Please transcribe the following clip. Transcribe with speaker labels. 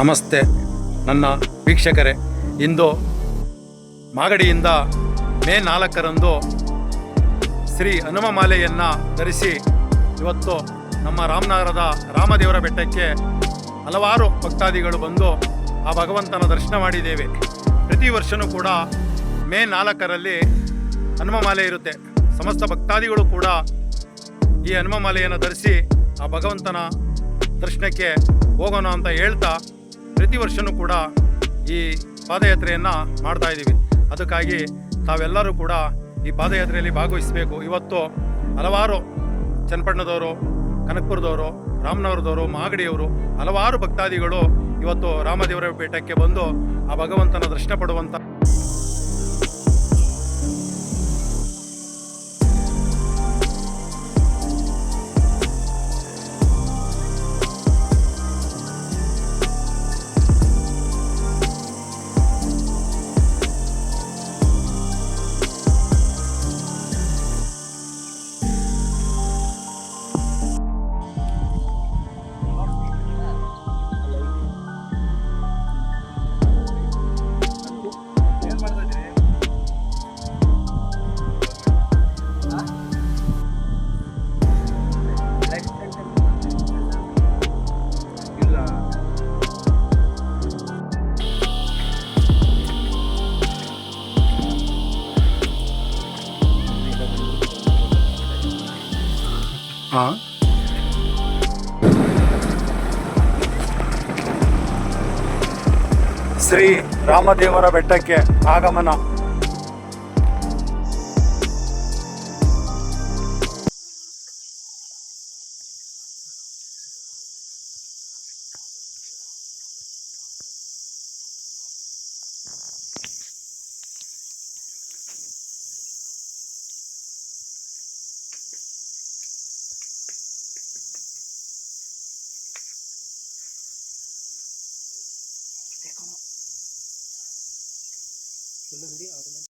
Speaker 1: ನಮಸ್ತೆ. ನನ್ನ ವೀಕ್ಷಕರೇ, ಇಂದು ಮಾಗಡಿಯಿಂದ ಮೇ ನಾಲ್ಕರಂದು ಶ್ರೀ ಹನುಮಮಾಲೆಯನ್ನು ಧರಿಸಿ ಇವತ್ತು ನಮ್ಮ ರಾಮನಗರದ ರಾಮದೇವರ ಬೆಟ್ಟಕ್ಕೆ ಹಲವಾರು ಭಕ್ತಾದಿಗಳು ಬಂದು ಆ ಭಗವಂತನ ದರ್ಶನ ಮಾಡಿದ್ದೇವೆ. ಪ್ರತಿ ವರ್ಷವೂ ಕೂಡ ಮೇ ನಾಲ್ಕರಲ್ಲಿ ಹನುಮಮಾಲೆ ಇರುತ್ತೆ. ಸಮಸ್ತ ಭಕ್ತಾದಿಗಳು ಕೂಡ ಈ ಹನುಮಮಾಲೆಯನ್ನು ಧರಿಸಿ ಆ ಭಗವಂತನ ದರ್ಶನಕ್ಕೆ ಹೋಗೋಣ ಅಂತ ಹೇಳ್ತಾ ಪ್ರತಿ ವರ್ಷವೂ ಕೂಡ ಈ ಪಾದಯಾತ್ರೆಯನ್ನು ಮಾಡ್ತಾ ಇದ್ದೀವಿ. ಅದಕ್ಕಾಗಿ ತಾವೆಲ್ಲರೂ ಕೂಡ ಈ ಪಾದಯಾತ್ರೆಯಲ್ಲಿ ಭಾಗವಹಿಸಬೇಕು. ಇವತ್ತು ಹಲವಾರು ಚನ್ನಪಟ್ಟಣದವರು, ಕನಕಪುರದವರು, ರಾಮನಗರದವರು, ಮಾಗಡಿಯವರು, ಹಲವಾರು ಭಕ್ತಾದಿಗಳು ಇವತ್ತು ರಾಮದೇವರ ಪೀಠಕ್ಕೆ ಬಂದು ಆ ಭಗವಂತನ ದರ್ಶನ ಪಡುವಂಥ हाँ। श्री रामदेवर बेट के आगमन। சேர்க்கணும் சொல்லும்படி அவர்